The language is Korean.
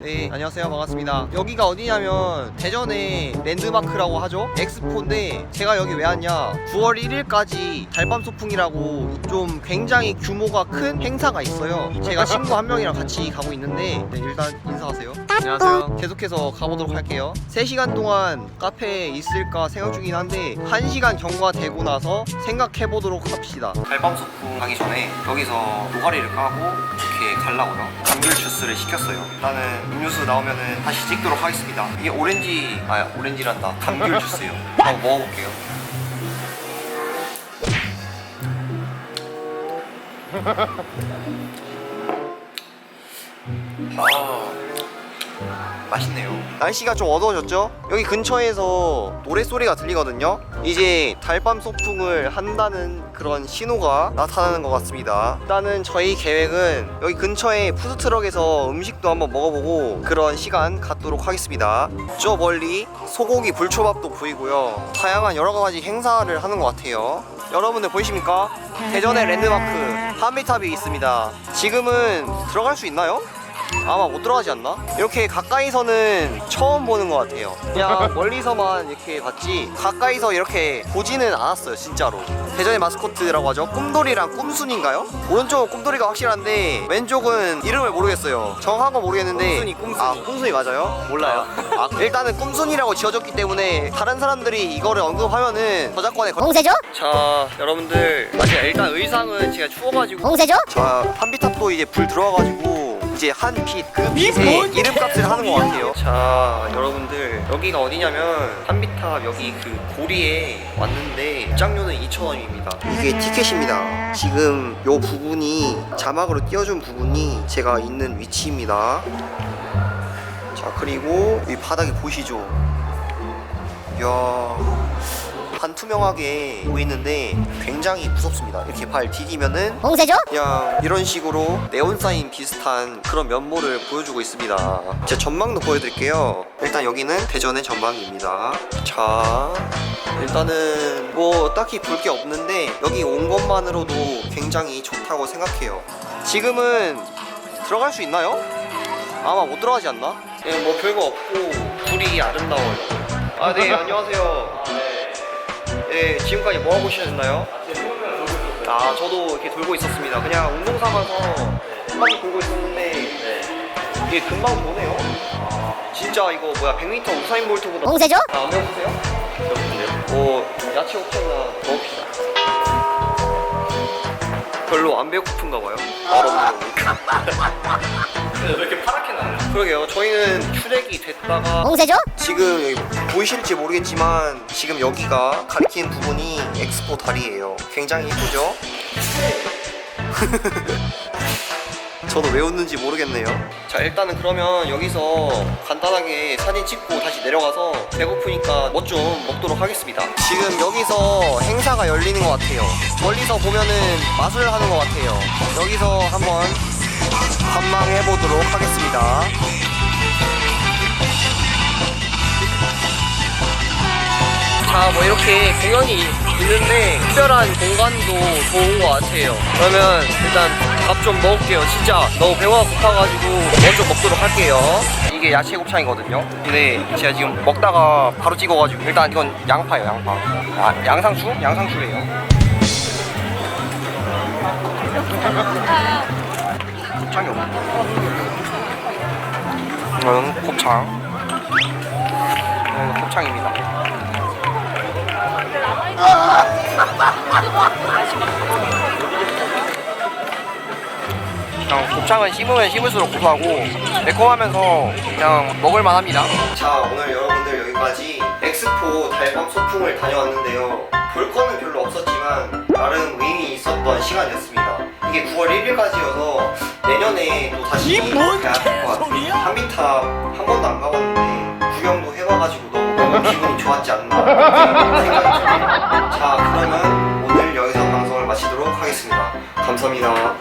네 안녕하세요. 반갑습니다. 여기가 어디냐면 대전의 랜드마크라고 하죠? 엑스포인데 제가 여기 왜 왔냐? 9월 1일까지 달밤 소풍이라고 좀 굉장히 규모가 큰 행사가 있어요. 제가 친구 한 명이랑 같이 가고 있는데 네, 일단 인사하세요. 안녕하세요. 계속해서 가보도록 할게요. 3시간 동안 카페에 있을까 생각 중이긴 한데 1시간 경과되고 나서 생각해보도록 합시다. 달밤 소풍 가기 전에 여기서 노가리를 까고 이렇게 갈라고요? 감귤 주스를 시켰어요. 일단은 음료수 나오면은 다시 찍도록 하겠습니다. 이게 오렌지 아 오렌지란다. 감귤 주스요. 한번 먹어볼게요. 아 맛있네요. 날씨가 좀 어두워졌죠? 여기 근처에서 노래소리가 들리거든요? 이제 달밤 소풍을 한다는 그런 신호가 나타나는 것 같습니다. 일단은 저희 계획은 여기 근처에 푸드트럭에서 음식도 한번 먹어보고 그런 시간 갖도록 하겠습니다. 저 멀리 소고기 불초밥도 보이고요. 다양한 여러 가지 행사를 하는 것 같아요. 여러분들 보이십니까? 대전의 랜드마크 한미탑이 있습니다. 지금은 들어갈 수 있나요? 아마 못 들어가지 않나? 이렇게 가까이서는 처음 보는 것 같아요. 그냥 멀리서만 이렇게 봤지 가까이서 이렇게 보지는 않았어요, 진짜로. 대전의 마스코트라고 하죠. 꿈돌이랑 꿈순인가요? 오른쪽은 꿈돌이가 확실한데 왼쪽은 이름을 모르겠어요. 정확한 건 모르겠는데 꿈순이, 꿈순이. 아, 꿈순이 맞아요? 몰라요. 아, 일단은 꿈순이라고 지어졌기 때문에 다른 사람들이 이거를 언급하면은 저작권에 걸... 봉쇄죠? 자, 여러분들 아, 일단 의상은 제가 추워가지고 봉쇄죠? 자 한비탑도 이제 불 들어와가지고 이제 한 빛 그 빛에 이름값을 하는 것 같아요. 자 여러분들 여기가 어디냐면 한비탑 여기 그 고리에 왔는데 입장료는 2,000원입니다. 이게 티켓입니다. 지금 요 부분이 자막으로 띄워준 부분이 제가 있는 위치입니다. 자 그리고 이 바닥이 보이시죠? 이야 반투명하게 보이는데 굉장히 무섭습니다. 이렇게 발 디디면은 봉쇄죠? 그냥 이런 식으로 네온사인 비슷한 그런 면모를 보여주고 있습니다. 제 전망도 보여드릴게요. 일단 여기는 대전의 전망입니다. 자 일단은 뭐 딱히 볼 게 없는데 여기 온 것만으로도 굉장히 좋다고 생각해요. 지금은 들어갈 수 있나요? 아마 못 들어가지 않나? 예, 뭐 별거 없고 불이 아름다워요. 아 네 안녕하세요. 네 지금까지 뭐 하고 오셨나요? 아 저도 이렇게 돌고 있었습니다. 그냥 운동 삼아서 한 바퀴 돌고 있었는데 이게 금방 도네요. 진짜 이거 뭐야 100m 우사인 볼트보다 봉쇄죠? 아, 안 배고프세요? 배고픈데요? 뭐 야채 옥천이나 먹읍시다. 별로 안 배고픈가 봐요. 맛없는 왜 이렇게 나요? 그러게요. 저희는 출액이 됐다가 봉쇄죠? 지금 여기 보이실지 모르겠지만 지금 여기가 가리키는 부분이 엑스포 다리예요. 굉장히 이쁘죠? 저도 왜 웃는지 모르겠네요. 자 일단은 그러면 여기서 간단하게 사진 찍고 다시 내려가서 배고프니까 뭐 좀 먹도록 하겠습니다. 지금 여기서 행사가 열리는 것 같아요. 멀리서 보면은 마술 하는 것 같아요. 여기서 한번 관망해 보도록 하겠습니다. 자, 뭐 이렇게 공연이 있는데 특별한 공간도 좋은 것 같아요. 그러면 일단 밥 좀 먹을게요. 진짜 너무 배가 고파가지고 먼저 먹도록 할게요. 이게 야채 곱창이거든요. 근데 제가 지금 먹다가 바로 찍어가지고 일단 이건 양파예요, 양파. 아, 양상추? 양상추예요. 이건 곱창. 이건 곱창입니다. 그냥 곱창은 씹으면 씹을수록 고소하고 매콤하면서 그냥 먹을만 합니다. 자 오늘 여러분들 여기까지 엑스포 달밤 소풍을 다녀왔는데요. 볼 거는 별로 없었지만 나름 의미 있었던 시간이었습니다. 이게 9월 1일까지여서 내년에 또 다시 가야 될 것 같아요. 한비탑 한 번도 안 가봤는데 구경도 해봐가지고 너무 기분이 좋았지 않나 생각이 듭니다. 자 그러면 오늘 여기서 방송을 마치도록 하겠습니다. 감사합니다.